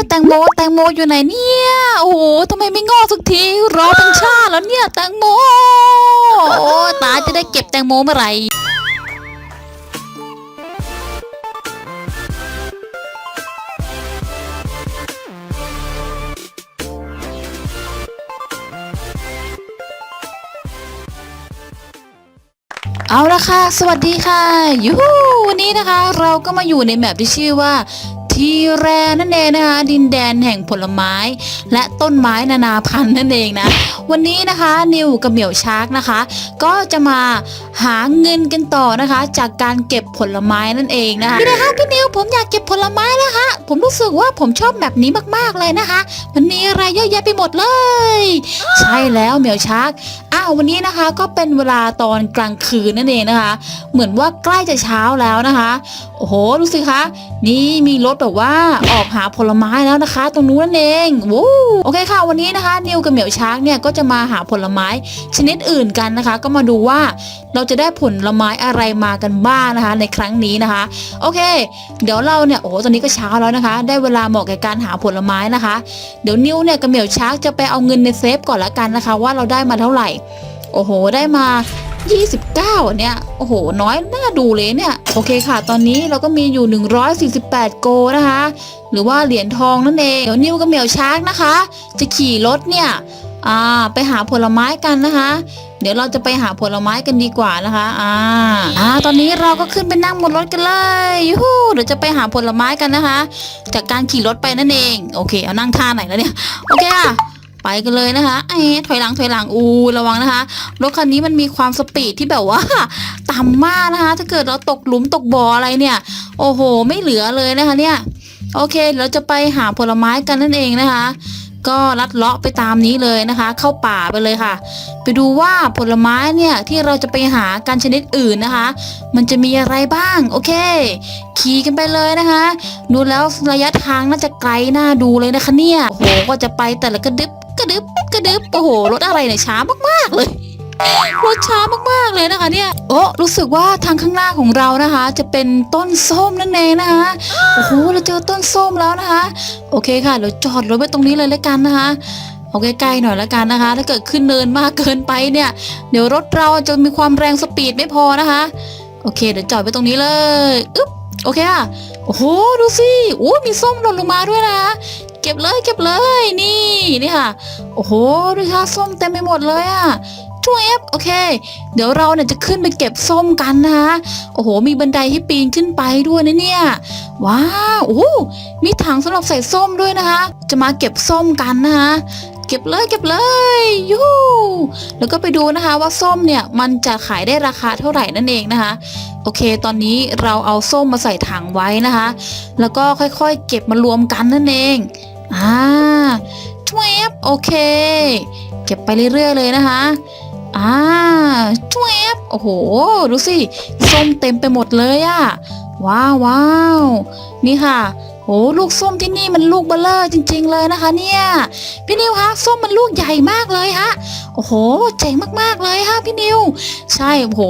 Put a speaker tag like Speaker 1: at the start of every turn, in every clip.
Speaker 1: ยแตงโมแตงโมอยู่ไหนเนี่ย โอ้โหทำไมไม่งอกสักทีรอเป็นชาติแล้วเนี่ยแตงโม โอ้ตาจะได้เก็บแตงโมเมื่อไหร่เอาละค่ะ สวัสดีค่ะ ยูฮูวันนี้นะคะ เราก็มาอยู่ในแมปที่ชื่อว่า ทีแรนั่นเองนะคะดินแดนแห่งผลไม้ และต้นไม้นานาพันธุ์นั่นเองนะวันนี้นะคะนิวกับเหมียวชาร์กนะคะ ก็จะมาหาเงินกันต่อนะคะ จากการเก็บผลไม้นั่นเองนะคะพี่นะคะพี่นิวผมอยากเก็บผลไม้แล้วค่ะผมรู้สึกว่าผมชอบแบบนี้มากๆเลยนะคะ มันมีอะไรเยอะแยะไปหมดเลย ใช่แล้วเหมียวชาร์กอ้าววันนี้นะคะก็เป็นเวลาตอนกลางคืนนั่นเองนะคะ เหมือนว่าใกล้จะเช้าแล้วนะคะโอ้โหดูสิคะนี่มีรถแบบว่าออกหาผลไม้แล้วนะคะ ตรงนู้นนั่นเองวู้โอเคค่ะวันนี้นะคะ นิวกับเหมียวช้างเนี่ยก็จะมาหาผลไม้ชนิดอื่นกันนะคะ ก็มาดูว่าเราจะได้ผลไม้อะไรมากันบ้างนะคะ ในครั้งนี้นะคะ โอเค เดี๋ยวเราเนี่ยโอ้โหตอนนี้ก็เช้าแล้วนะคะ ได้เวลาเหมาะแก่การหาผลไม้นะคะ เดี๋ยวนิวเนี่ยกับเหมียวช้างจะไปเอาเงินในเซฟก่อนละกันนะคะ ว่าเราได้มาเท่าไหร่ โอ้โห ได้มา29 เนี่ย โอ้โห น้อยน่าดูเลยเนี่ย โอเคค่ะ ตอนนี้เราก็มีอยู่ 148 โกนะคะ หรือว่าเหรียญทองนั่นเอง เดี๋ยวนิวกับเหมียวชาร์กนะคะ จะขี่รถเนี่ย อ่าไปหาผลไม้กันนะคะ เดี๋ยวเราจะไปหาผลไม้กันดีกว่านะคะอ่าอ่าตอนนี้เราก็ขึ้นไปนั่งบนรถกันเลยยูฮูเดี๋ยวจะไปหาผลไม้กันนะคะ จากการขี่รถไปนั่นเองโอเคเอานั่งท่าไหนแล้วเนี่ยโอเคค่ะไปกันเลยนะคะเอ๊ถอยหลังถอยหลังอูระวังนะคะ รถคันนี้มันมีความสปีดที่แบบว่าต่ำมากนะคะ ถ้าเกิดเราตกหลุมตกบ่ออะไรเนี่ย โอ้โห ไม่เหลือเลยนะคะเนี่ย โอเค เราจะไปหาผลไม้กันนั่นเองนะคะ ก็ลัดเลาะไปตามนี้เลยนะคะ เข้าป่าไปเลยค่ะ ไปดูว่าผลไม้เนี่ยที่เราจะไปหากันชนิดอื่นนะคะ มันจะมีอะไรบ้างโอเค ขี่กันไปเลยนะคะ ดูแล้วระยะทางน่าจะไกลน่าดูเลยนะคะเนี่ยโอ้โหก็จะไปแต่ละกระดึบกระดึบกระดึบโอ้โหรถอะไรเนี่ยช้ามากๆเลย รถช้ามากๆเลยนะคะเนี่ยโอ้รู้สึกว่าทางข้างหน้าของเรานะคะ จะเป็นต้นส้มนั่นเองนะคะโอ้โหเราเจอต้นส้มแล้วนะคะ โอเคค่ะเดี๋ยวจอดรถไว้ตรงนี้เลยแล้วกันนะคะเอาใกล้ๆหน่อยแล้วกันนะคะ ถ้าเกิดขึ้นเนินมากเกินไปเนี่ย เดี๋ยวรถเราจะมีความแรงสปีดไม่พอนะคะ โอเค เดี๋ยวจอดไว้ตรงนี้เลยอึ๊บโอเคค่ะโอ้โหดูสิโอ้มีส้มหล่นลงมาด้วยนะเก็บเลยเก็บเลยนี่นี่ค่ะ โอ้โหดูค่ะส้มเต็มไปหมดเลยอะ ช่วยเอฟโอเค เดี๋ยวเราเนี่ยจะขึ้นไปเก็บส้มกันนะคะโอ้โห มีบันไดให้ปีนขึ้นไปด้วยนะเนี่ย ว้าวโอ้มีถังสำหรับใส่ส้มด้วยนะคะ จะมาเก็บส้มกันนะคะเก็บเลยเก็บเลยยูแล้วก็ไปดูนะคะว่าส้มเนี่ยมันจะขายได้ราคาเท่าไหร่นั่นเองนะคะ โอเค ตอนนี้เราเอาส้มมาใส่ถังไว้นะคะ แล้วก็ค่อยๆ เก็บมารวมกันนั่นเองอ่าช่วยโอเค เก็บไปเรื่อยๆเลยนะคะ อ่าช่วยบโอ้โห ดูสิ ส้มเต็มไปหมดเลยอะว้าวว้าวนี่ค่ะโอ้ลูกส้มที่นี่มันลูกเบลเลอร์จริง ๆ เลยนะคะ เนี่ย พี่นิวคะส้มมันลูกใหญ่มากเลยฮะโอ้โห เจ๋งมากๆเลยฮะพี่นิว ใช่โอ้โห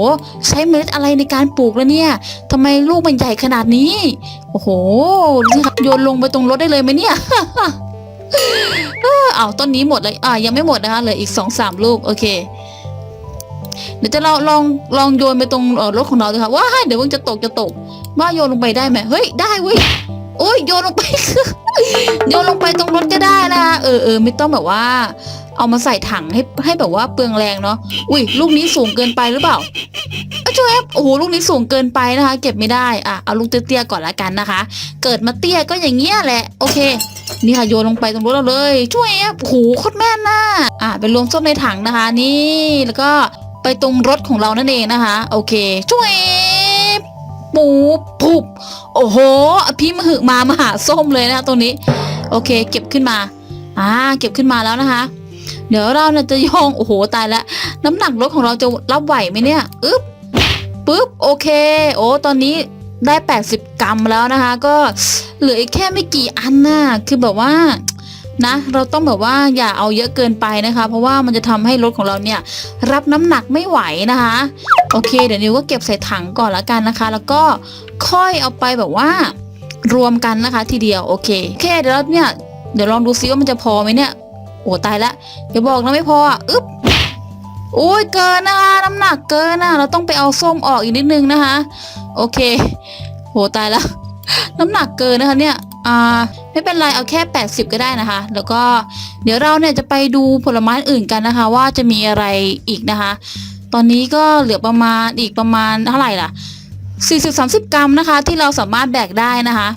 Speaker 1: ใช้เมล็ดอะไรในการปลูกแล้วเนี่ยทำไมลูกมันใหญ่ขนาดนี้ โอ้โหนี่ค่ะโยนลงไปตรงรถได้เลยไหมเนี่ยเออเอาต้นนี้หมดเลยอ่ายังไม่หมดนะคะเหลืออีกสองสามลูกโอเค เดี๋ยวจะเราลองลองโยนไปตรงรถของเราดูค่ะว้ายเดี๋ยวมันจะตกจะตกว่าโยนลงไปได้ไหมเฮ้ยได้เว้ยโอ้ยโยนลงไปโยนลงไปตรงรถก็ได้นะคะเออเออไม่ต้องแบบว่า เอามาใส่ถังให้ให้แบบว่าเปลืองแรงเนาะอุ้ยลูกนี้สูงเกินไปหรือเปล่าอะช่วยแอปโอ้โหลูกนี้สูงเกินไปนะคะ เก็บไม่ได้อะเอาลูกเตี้ยๆก่อนละกันนะคะ เกิดมาเตี้ยก็อย่างเงี้ยแหละโอเคนี่ค่ะโยนลงไปตรงรถเราเลยช่วยแอปโอ้โหโคตรแม่นน่ะอะไปรวมส้มในถังนะคะ นี่แล้วก็ ไปตรงรถของเรานั่นเองนะคะ โอเคช่วยปูปุบโอ้โหพี่มหึมามหาส้มเลยนะคะตรงนี้ โอเค เก็บขึ้นมาอ่าเก็บขึ้นมาแล้วนะคะ เดี๋ยวเราเนี่ยจะย่องโอ้โหตายแล้วน้ำหนักรถของเราจะรับไหวไหมเนี่ยอึ๊บปึ๊บโอเค โอ้ตอนนี้ได้ 80 กรัมแล้วนะคะ ก็เหลืออีกแค่ไม่กี่อันน่ะคือแบบว่า นะเราต้องแบบว่าอย่าเอาเยอะเกินไปนะคะ เพราะว่ามันจะทำให้รถของเราเนี่ยรับน้ำหนักไม่ไหวนะคะ โอเค เดี๋ยวนิวก็เก็บใส่ถังก่อนละกันนะคะ แล้วก็ค่อยเอาไปแบบว่ารวมกันนะคะ ทีเดียวโอเคโอเคเดี๋ยวเราเนี่ยเดี๋ยวลองดูซิว่ามันจะพอไหมเนี่ยโอ้ตายละอย่าบอกนะไม่พออะอึ๊บโอ้ยเกินนะคะน้ำหนักเกินนะเราต้องไปเอาส้มออกอีกนิดนึงนะคะ โอเคโหตายละน้ำหนักเกินนะคะเนี่ยอ่า ไม่เป็นไรเอาแค่ 80 ก็ได้นะคะ แล้วก็เดี๋ยวเราเนี่ยจะไปดูผลไม้อื่นกันนะคะ ว่าจะมีอะไรอีกนะคะ ตอนนี้ก็เหลือประมาณอีกประมาณเท่าไหร่ล่ะ40-30 กรัมนะคะ ที่เราสามารถแบกได้นะคะ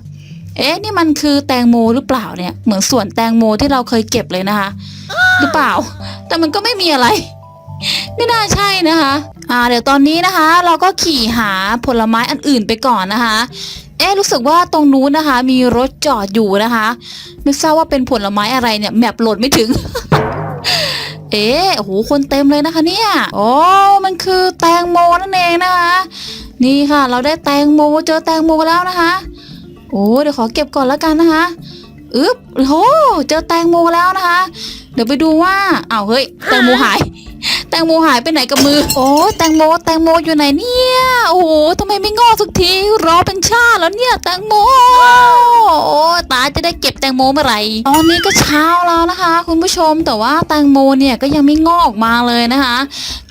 Speaker 1: เอ๊ะนี่มันคือแตงโมหรือเปล่าเนี่ยเหมือนสวนแตงโมที่เราเคยเก็บเลยนะคะ หรือเปล่า แต่มันก็ไม่มีอะไร ไม่น่าใช่นะคะ อ่า เดี๋ยวตอนนี้นะคะ เราก็ขี่หาผลไม้อันอื่นไปก่อนนะคะ เอ๊ะรู้สึกว่าตรงนู้นนะคะ มีรถจอดอยู่นะคะ ไม่ทราบว่าเป็นผลไม้อะไรเนี่ยแมปโหลดไม่ถึง เอ๊ะโอ้โหคนเต็มเลยนะคะเนี่ยโอ้มันคือแตงโมนั่นเองนะคะ นี่ค่ะ เราได้แตงโมเจอแตงโมแล้วนะคะ โอ้เดี๋ยวขอเก็บก่อนแล้วกันนะคะอึ๊บโอ้เจอแตงโมแล้วนะคะ เดี๋ยวไปดูว่าเอ้าเฮ้ยแตงโมหาย งโมหายไปไหนกับมือ โอ้แตงโมแตงโมอยู่ไหนเนี่ย โอ้โหทำไมไม่งอกสักทีรอเป็นชาติแล้วเนี่ยแตงโมโอ้ตาจะได้เก็บแตงโมเมื่อไหร่ตอนนี้ก็เช้าแล้วนะคะ คุณผู้ชมแต่ว่าแตงโมเนี่ยก็ยังไม่งอกออกมาเลยนะคะ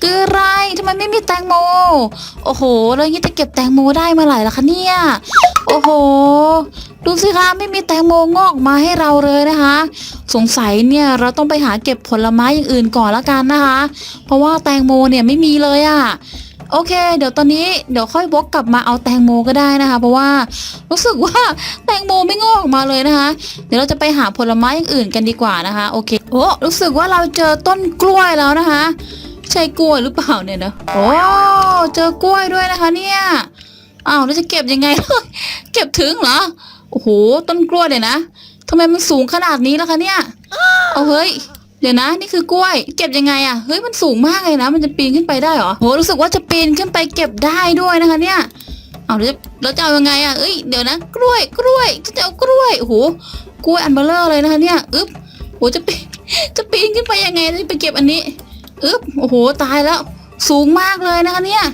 Speaker 1: คืออะไรทำไมไม่มีแตงโม โอ้โห แล้วอย่างนี้จะเก็บแตงโมได้เมื่อไหร่ล่ะคะเนี่ย โอ้โห ดูสิคะไม่มีแตงโมงอกมาให้เราเลยนะคะ สงสัยเนี่ยเราต้องไปหาเก็บผลไม้อย่างอื่นก่อนละกันนะคะ เพราะว่าแตงโมเนี่ยไม่มีเลยอะ่ะโอเค เดี๋ยวตอนนี้เดี๋ยวค่อยวกกลับมาเอาแตงโมก็ได้นะคะ เพราะว่ารู้สึกว่าแตงโมไม่งอกออกมาเลยนะคะ เดี๋ยวเราจะไปหาผลไม้อย่างอื่นกันดีกว่านะคะโอเคโอ้รู้สึกว่าเราเจอต้นกล้วยแล้วนะคะ ใช่กล้วยหรือเปล่าเนี่ยนะโอ้เจอกล้วยด้วยนะคะเนี่ยอ้าวแล้วจะเก็บยังไงเก็บถึงเหรอ อ้โห ต้นกล้วยเลยนะทำไมมันสูงขนาดนี้แล้วคะเนี่ย เอาเฮ้ย เดี๋ยวนะ นี่คือกล้วย เก็บยังไงอะเฮ้ย มันสูงมากเลยนะ มันจะปีนขึ้นไปได้เหรอ โห รู้สึกว่าจะปีนขึ้นไปเก็บได้ด้วยนะคะเนี่ย เอาแล้วจะแล้วจะเอายังไงอะเอ้ย เดี๋ยวนะ กล้วย กล้วย จะเอากล้วย โอ้โห กล้วยอันเบลเลอร์เลยนะคะเนี่ย อึ๊บโห จะปีนจะปีนขึ้นไปยังไงจะไปเก็บอันนี้ อึ๊บ โอ้โห ตายแล้ว สูงมากเลยนะคะเนี่ย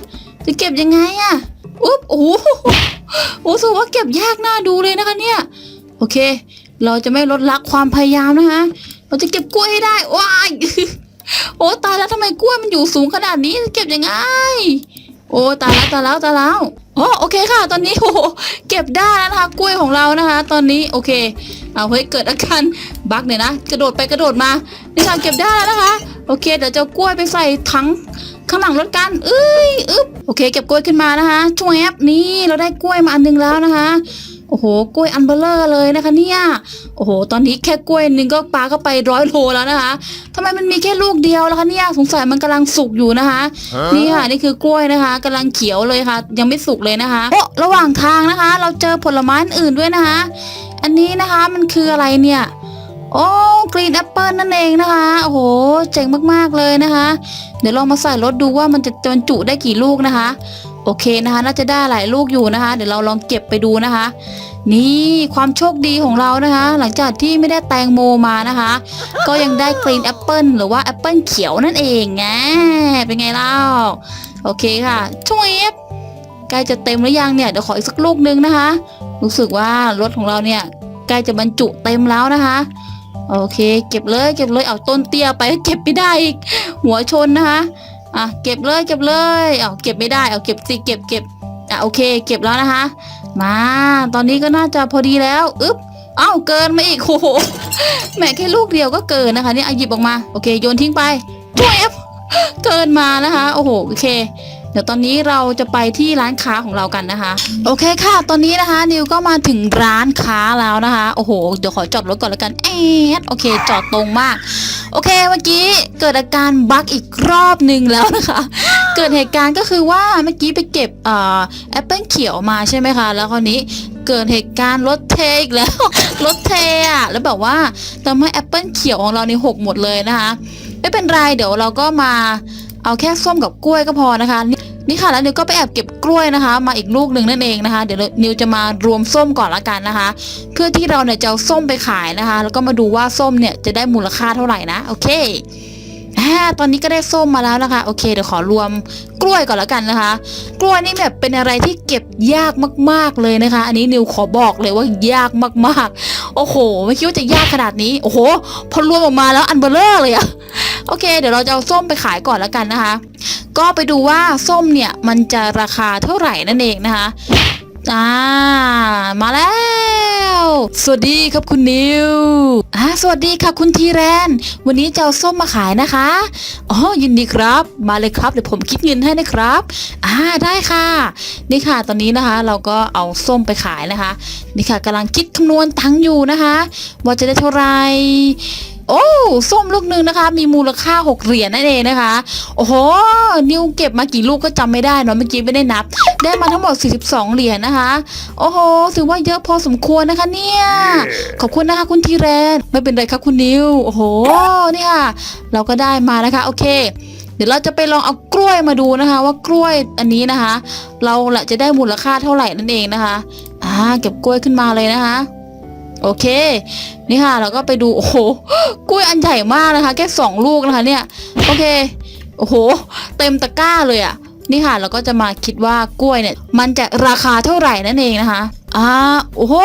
Speaker 1: จะเก็บยังไงอะ อุ๊บโอ้โหโอ้รู้สึกว่าเก็บยากน่าดูเลยนะคะเนี่ย โอเค เราจะไม่ลดละความพยายามนะคะ เราจะเก็บกล้วยให้ได้ ว้าย โอ้ตายแล้วทำไมกล้วยมันอยู่สูงขนาดนี้ เก็บยังไง โอ้ตายแล้วตายแล้วตายแล้วโอ้โอเคค่ะ ตอนนี้โอ้โหเก็บได้แล้วนะคะกล้วยของเรานะคะ ตอนนี้โอเค เอาเฮ้ยเกิดอาการบั๊กเนี่ยนะ กระโดดไปกระโดดมานี่ค่ะเก็บได้แล้วนะคะ โอเค เดี๋ยวจะกล้วยไปใส่ถัง ข้างหลังรถกันเอ้ยอึ๊บโอเค เก็บกล้วยขึ้นมานะคะช่วยแอปนี่เราได้กล้วยมาอันหนึงแล้วนะคะโอ้โห กล้วยอันเบลเลอร์เลยนะคะเนี่ย โอ้โห ตอนนี้แค่กล้วยหนึงก็ปาก็ไปร้อยโลแล้วนะคะทำไมมันมีแค่ลูกเดียวแล้วคะเนี่ย สงสัยมันกำลังสุกอยู่นะคะ นี่ค่ะ นี่คือกล้วยนะคะกำลังเขียวเลยค่ะ ยังไม่สุกเลยนะคะโอ้ระหว่างทางนะคะ เราเจอผลไม้อื่นด้วยนะคะ อันนี้นะคะมันคืออะไรเนี่ย โอ้กรีนแอปเปิลนั่นเองนะคะโอ้โหเจ๋งมากๆเลยนะคะ เดี๋ยวลองมาใส่รถดูว่ามันจะบรรจุได้กี่ลูกนะคะ โอเคนะคะ น่าจะได้หลายลูกอยู่นะคะ เดี๋ยวเราลองเก็บไปดูนะคะ นี่ความโชคดีของเรานะคะ หลังจากที่ไม่ได้แตงโมมานะคะ ก็ยังได้กรีนแอปเปิลหรือว่าแอปเปิลเขียวนั่นเองไงเป็นไงเล่าโอเคค่ะช่วยใกล้จะเต็มหรือยังเนี่ยเดี๋ยวขออีกสักลูกนึงนะคะ รู้สึกว่ารถของเราเนี่ยใกล้จะบรรจุเต็มแล้วนะคะ โอเค เก็บเลยเก็บเลยเอาต้นเตี้ยไปเก็บไม่ได้อีกหัวชนนะคะอะเก็บเลยเก็บเลยเอาเก็บไม่ได้เอาเก็บสิเก็บเก็บอะโอเค เก็บแล้วนะคะ มา ตอนนี้ก็น่าจะพอดีแล้วอึ๊บเอ้าเกินมาอีกโอ้โหแหมแค่ลูกเดียวก็เกินนะคะเนี่ยเอหยิบออกมาโอเคโยนทิ้งไปช่วยเกินมานะคะ โอ้โหโอเค เดี๋ยวตอนนี้เราจะไปที่ร้านค้าของเรากันนะคะ โอเคค่ะ ตอนนี้นะคะ นิวก็มาถึงร้านค้าแล้วนะคะ โอ้โห เดี๋ยวขอจอดรถก่อนแล้วกันแอดโอเค จอดตรงมาก โอเค เมื่อกี้เกิดอาการบั๊กอีกรอบหนึ่งแล้วนะคะ เกิดเหตุการณ์ก็คือว่าเมื่อกี้ไปเก็บแอปเปิลเขียวมาใช่ไหมคะ แล้วคราวนี้เกิดเหตุการณ์รถเทอีกแล้ว รถเทอะแล้วแบบว่าทำให้แอปเปิลเขียวของเรานี่หกหมดเลยนะคะ ไม่เป็นไร เดี๋ยวเราก็มาเอาแค่ส้มกับกล้วยก็พอนะคะ นี่ค่ะแล้วนิวก็ไปแอบเก็บกล้วยนะคะ มาอีกลูกหนึ่งนั่นเองนะคะ เดี๋ยวนิวจะมารวมส้มก่อนละกันนะคะ เพื่อที่เราเนี่ยจะเอาส้มไปขายนะคะ แล้วก็มาดูว่าส้มเนี่ยจะได้มูลค่าเท่าไหร่นะโอเคออ่าตอนนี้ก็ได้ส้มมาแล้วนะคะ โอเคเดี๋ยวขอรวมกล้วยก่อนแล้วกันนะคะ กล้วยนี่แบบเป็นอะไรที่เก็บยากมาก ๆเลยนะคะ อันนี้นิวขอบอกเลยว่ายากมากๆ โอ้โห ไม่คิดว่าจะยากขนาดนี้ โอ้โห พอรวมออกมาแล้วอันเบลเลอร์เลยอะโอเค เดี๋ยวเราจะเอาส้มไปขายก่อนแล้วกันนะคะ ก็ไปดูว่าส้มเนี่ยมันจะราคาเท่าไหร่นั่นเองนะคะอ่ามาแล้ว สวัสดีครับคุณนิวอ่าสวัสดีค่ะคุณทีแรน วันนี้จะเอาส้มมาขายนะคะ อ๋อ ยินดีครับ มาเลยครับ เดี๋ยวผมคิดเงินให้นะครับ อ่า ได้ค่ะ นี่ค่ะ ตอนนี้นะคะ เราก็เอาส้มไปขายนะคะ นี่ค่ะกำลังคิดคำนวณตังค์อยู่นะคะ ว่าจะได้เท่าไหร่ โอ้ส้มลูกหนึ่งนะคะ มีมูลค่า 6 เหรียญนั่นเองนะคะ โอ้โห นิวเก็บมากี่ลูกก็จำไม่ได้เนาะเมื่อกี้ไม่ได้นับ ได้มาทั้งหมด 42 เหรียญนะคะ โอ้โหถือว่าเยอะพอสมควรนะคะเนี่ย ขอบคุณนะคะคุณทีแรนไม่เป็นไรครับคุณนิว โอ้โหนี่ค่ะเราก็ได้มานะคะ โอเคเดี๋ยวเราจะไปลองเอากล้วยมาดูนะคะ ว่ากล้วยอันนี้นะคะ เราละจะได้มูลค่าเท่าไหร่นั่นเองนะคะ อ่า เก็บกล้วยขึ้นมาเลยนะคะ โอเค นี่ค่ะเราก็ไปดู โอ้โหกล้วยอันใหญ่มากนะคะ แค่สองลูกนะคะเนี่ย โอเค โอ้โห เต็มตะกร้าเลยอะ่ะ นี่ค่ะเราก็จะมาคิดว่ากล้วยเนี่ย มันจะราคาเท่าไหร่นั่นเองนะคะ อ่า โอ้โห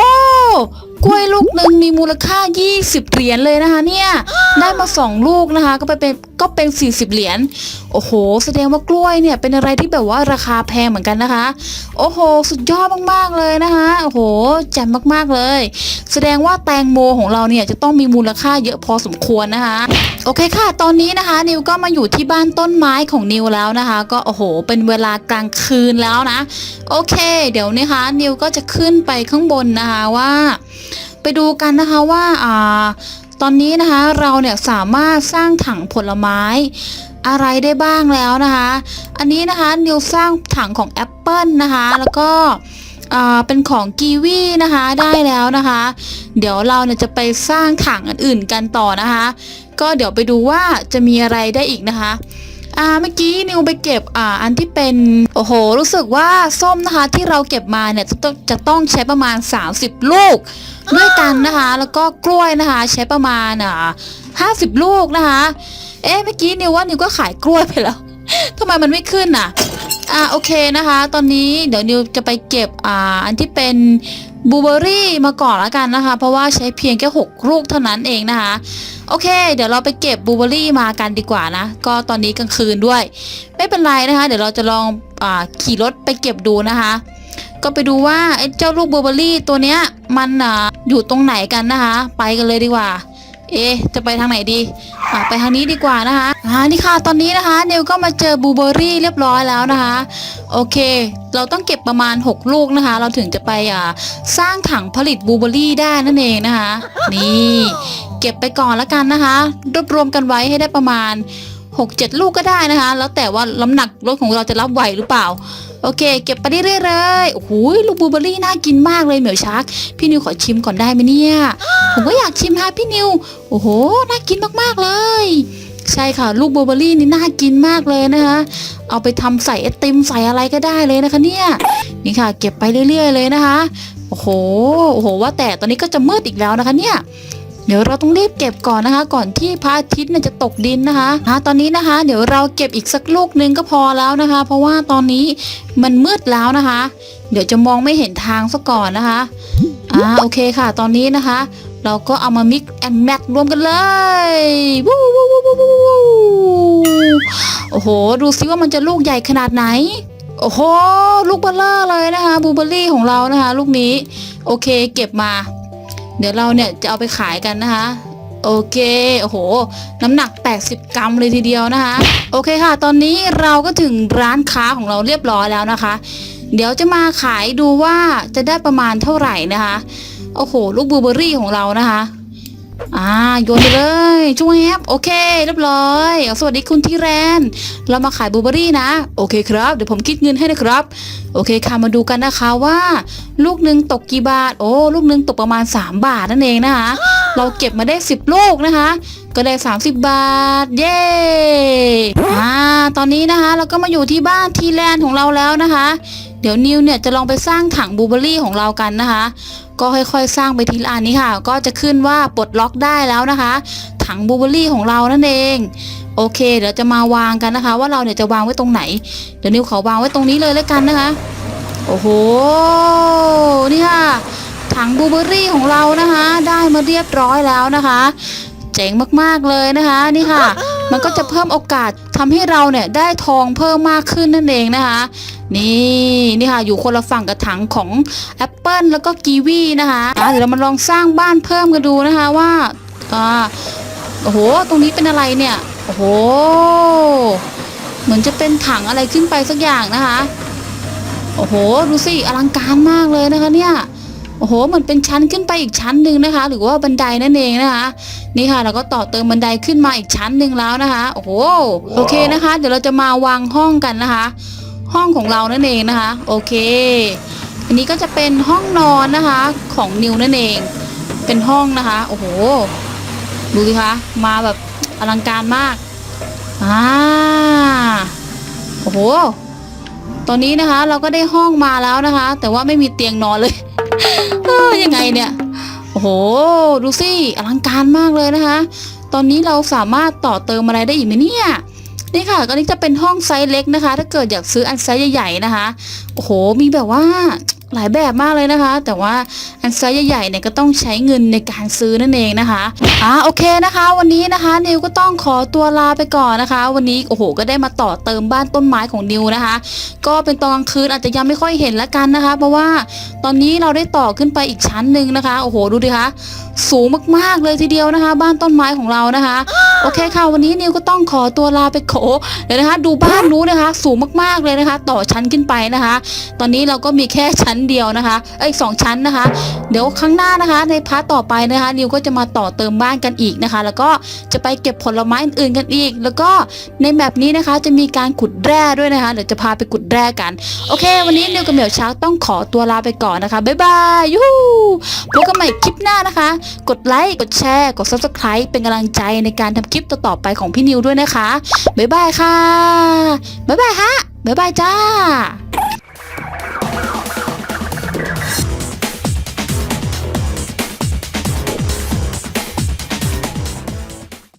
Speaker 1: กล้วยลูกหนึ่งมีมูลค่า 20 เหรียญเลยนะคะเนี่ยได้มา 2 ลูกนะคะ ก็ไปเป็นก็เป็น 40 เหรียญโอ้โห แสดงว่ากล้วยเนี่ยเป็นอะไรที่แบบว่าราคาแพงเหมือนกันนะคะ โอ้โห สุดยอดมากๆเลยนะคะโอ้โหแจ่มมากๆเลย แสดงว่าแตงโมของเราเนี่ยจะต้องมีมูลค่าเยอะพอสมควรนะคะ โอเคค่ะ ตอนนี้นะคะ นิวก็มาอยู่ที่บ้านต้นไม้ของนิวแล้วนะคะ ก็โอ้โห เป็นเวลากลางคืนแล้วนะ โอเค เดี๋ยวนะคะ นิวก็จะขึ้นไปข้างบนนะคะว่าไปดูกันนะคะว่าอ่าตอนนี้นะคะเราเนี่ยสามารถสร้างถังผลไม้อะไรได้บ้างแล้วนะคะ อันนี้นะคะนิวสร้างถังของแอปเปิลนะคะแล้วก็เป็นของกีวีนะคะได้แล้วนะคะ เดี๋ยวเราเนี่ยจะไปสร้างถังอันอื่นกันต่อนะคะ ก็เดี๋ยวไปดูว่าจะมีอะไรได้อีกนะคะ อ่าเมื่อกี้นิวไปเก็บอ่าอันที่เป็นโอ้โห รู้สึกว่าส้มนะคะที่เราเก็บมาเนี่ยจะต้องจะต้องใช้ประมาณ 30 ลูก ด้วยกันนะคะ แล้วก็กล้วยนะคะ ใช้ประมาณอ่าห้าสิบลูกนะคะ เอ๊ะเมื่อกี้นิวว่านิวก็ขายกล้วยไปแล้วทำไมมันไม่ขึ้นอะ อ่าโอเคนะคะ ตอนนี้เดี๋ยวนิวจะไปเก็บอ่าอันที่เป็นบูเบอรี่มาก่อนแล้วกันนะคะ เพราะว่าใช้เพียงแค่ 6 ลูกเท่านั้นเองนะคะ โอเค เดี๋ยวเราไปเก็บบูเบอรี่มากันดีกว่านะ ก็ตอนนี้กลางคืนด้วย ไม่เป็นไรนะคะ เดี๋ยวเราจะลองอ่าขี่รถไปเก็บดูนะคะ ก็ไปดูว่าไอ้เจ้าลูกบูเบอรี่ตัวเนี้ยมันอ่าอยู่ตรงไหนกันนะคะ ไปกันเลยดีกว่า เอ๊จะไปทางไหนดีอะไปทางนี้ดีกว่านะคะอ่านี่ค่ะตอนนี้นะคะเนวก็มาเจอบูเบอรี่เรียบร้อยแล้วนะคะ โอเค เราต้องเก็บประมาณ 6 ลูกนะคะ เราถึงจะไปอ่าสร้างถังผลิตบูเบอรี่ได้นั่นเองนะคะ นี่ เก็บไปก่อนแล้วกันนะคะ รวบรวมกันไว้ให้ได้ประมาณ 6-7 ลูกก็ได้นะคะ แล้วแต่ว่าน้ำหนักรถของเราจะรับไหวหรือเปล่า โอเค เก็บไปเรื่อยๆเลยโอ้โหลูกบลูเบอรี่น่ากินมากเลยเหมียวชัก พี่นิวขอชิมก่อนได้ไหมเนี่ย ผมก็อยากชิมฮะพี่นิว โอ้โห น่ากินมากๆเลย ใช่ค่ะ ลูกบลูเบอรี่นี่น่ากินมากเลยนะคะ เอาไปทำใส่ไอติมใส่อะไรก็ได้เลยนะคะเนี่ย นี่ค่ะ เก็บไปเรื่อย ๆ เลยนะคะ โอ้โห โอ้โห ว่าแต่ตอนนี้ก็จะมืดอีกแล้วนะคะเนี่ย เดี๋ยวเราต้องรีบเก็บก่อนนะคะ ก่อนที่พระอาทิตย์จะตกดินนะคะอ่าตอนนี้นะคะ เดี๋ยวเราเก็บอีกสักลูกหนึงก็พอแล้วนะคะ เพราะว่าตอนนี้มันมืดแล้วนะคะ เดี๋ยวจะมองไม่เห็นทางซะก่อนนะคะอ่าโอเคค่ะ ตอนนี้นะคะ เราก็เอามา mix and match รวมกันเลยวู้วู้วู้วู้วู้โอ้โห ดูซิว่ามันจะลูกใหญ่ขนาดไหนโอ้โห ลูกเบลเลอร์เลยนะคะบลูเบอร์รี่ของเรานะคะ ลูกนี้ โอเค เก็บมา เดี๋ยวเราเนี่ยจะเอาไปขายกันนะคะโอเค โอ้โห น้ำหนัก 80 กรัมเลยทีเดียวนะคะ โอเคค่ะ ตอนนี้เราก็ถึงร้านค้าของเราเรียบร้อยแล้วนะคะ เดี๋ยวจะมาขายดูว่าจะได้ประมาณเท่าไหร่นะคะ โอ้โห ลูกบลูเบอร์รี่ของเรานะคะ อ่าโยนไปเลยช่วงแอปโอเคเรียบร้อยสวัสดีคุณที่แรน เรามาขายบูเบอร์รี่นะ โอเคครับเดี๋ยวผมคิดเงินให้นะครับ โอเคค่ะมาดูกันนะคะว่า ลูกหนึ่งตกกี่บาท โอ้ลูกหนึ่งตกประมาณ 3 บาทนั่นเองนะคะ เราเก็บมาได้ 10 ลูกนะคะ ก็ได้ 30 บาท เย้อ่าตอนนี้นะคะ เราก็มาอยู่ที่บ้านทีแลนด์ของเราแล้วนะคะ เดี๋ยวนิวเนี่ยจะลองไปสร้างถังบูเบอรี่ของเรากันนะคะ ก็ค่อยๆ สร้างไปทีละอันนี้ค่ะ ก็จะขึ้นว่าปลดล็อกได้แล้วนะคะ ถังบูเบอรี่ของเรานั่นเองโอเค เดี๋ยวจะมาวางกันนะคะ ว่าเราเนี่ยจะวางไว้ตรงไหน เดี๋ยวนิวขอวางไว้ตรงนี้เลยแล้วกันนะคะโอ้โหนี่ค่ะถังบูเบอรี่ของเรานะคะ ได้มาเรียบร้อยแล้วนะคะ เจ๋งมากๆเลยนะคะนี่ค่ะ มันก็จะเพิ่มโอกาสทำให้เราเนี่ยได้ทองเพิ่มมากขึ้นนั่นเองนะคะ นี่นี่ค่ะอยู่คนละฝั่งกับถังของแอปเปิลแล้วก็กีวีนะคะอะเดี๋ยวเรามาลองสร้างบ้านเพิ่มกันดูนะคะว่าอ่าโอ้โห ตรงนี้เป็นอะไรเนี่ย โอ้โห เหมือนจะเป็นถังอะไรขึ้นไปสักอย่างนะคะ โอ้โห ดูสิ อลังการมากเลยนะคะเนี่ย โอ้โหเหมือนเป็นชั้นขึ้นไปอีกชั้นหนึ่งนะคะ หรือว่าบันไดนั่นเองนะคะนี่ค่ะเราก็ต่อเติมบันไดขึ้นมาอีกชั้นหนึ่งแล้วนะคะ โอ้โหโอเคนะคะ เดี๋ยวเราจะมาวางห้องกันนะคะ ห้องของเรานั่นเองนะคะ โอเค อันนี้ก็จะเป็นห้องนอนนะคะของนิวนั่นเอง เป็นห้องนะคะ โอ้โหดูสิคะมาแบบอลังการมากอ่าโอ้โห ตอนนี้นะคะเราก็ได้ห้องมาแล้วนะคะ แต่ว่าไม่มีเตียงนอนเลย เออยังไงเนี่ย โอ้โห ดูสิ อลังการมากเลยนะคะ ตอนนี้เราสามารถต่อเติมอะไรได้อีกไหมเนี่ยนี่ค่ะตอนนี้จะเป็นห้องไซส์เล็กนะคะ ถ้าเกิดอยากซื้ออันไซส์ใหญ่ๆนะคะ โอ้โห มีแบบว่า หลายแบบมากเลยนะคะ แต่ว่าอันไซส์ใหญ่ๆเนี่ยก็ต้องใช้เงินในการซื้อนั่นเองนะคะอ่าโอเคนะคะ วันนี้นะคะนิวก็ต้องขอตัวลาไปก่อนนะคะ วันนี้โอ้โหก็ได้มาต่อเติมบ้านต้นไม้ของนิวนะคะ ก็เป็นตอนกลางคืนอาจจะยังไม่ค่อยเห็นละกันนะคะ เพราะว่าตอนนี้เราได้ต่อขึ้นไปอีกชั้นหนึ่งนะคะโอ้โหดูดิคะสูงมากๆเลยทีเดียวนะคะ บ้านต้นไม้ของเรานะคะ โอเคค่ะ วันนี้นิวก็ต้องขอตัวลาไปโขเดี๋ยวนะคะ ดูบ้านนู้นนะคะ สูงมากๆเลยนะคะ ต่อชั้นขึ้นไปนะคะ ตอนนี้เราก็มีแค่ชั้นเดียวนะคะเอ้ยสองชั้นนะคะ เดี๋ยวครั้งหน้านะคะ ในพาร์ทต่อไปนะคะนิวก็จะมาต่อเติมบ้านกันอีกนะคะ แล้วก็จะไปเก็บผลไม้อื่นๆกันอีก แล้วก็ในแมปนี้นะคะจะมีการขุดแร่ด้วยนะคะเดี๋ยวจะพาไปขุดแร่กันโอเค วันนี้นิวกับเหมียวช้าต้องขอตัวลาไปก่อนนะคะบ๊ายบายยูฮูพบกันใหม่คลิปหน้านะคะ กดไลค์กดแชร์กด subscribe เป็นกำลังใจในการทำคลิปต่อๆไปของพี่นิวด้วยนะคะบ๊ายบายค่ะบ๊ายบายฮะบ๊ายบายจ้า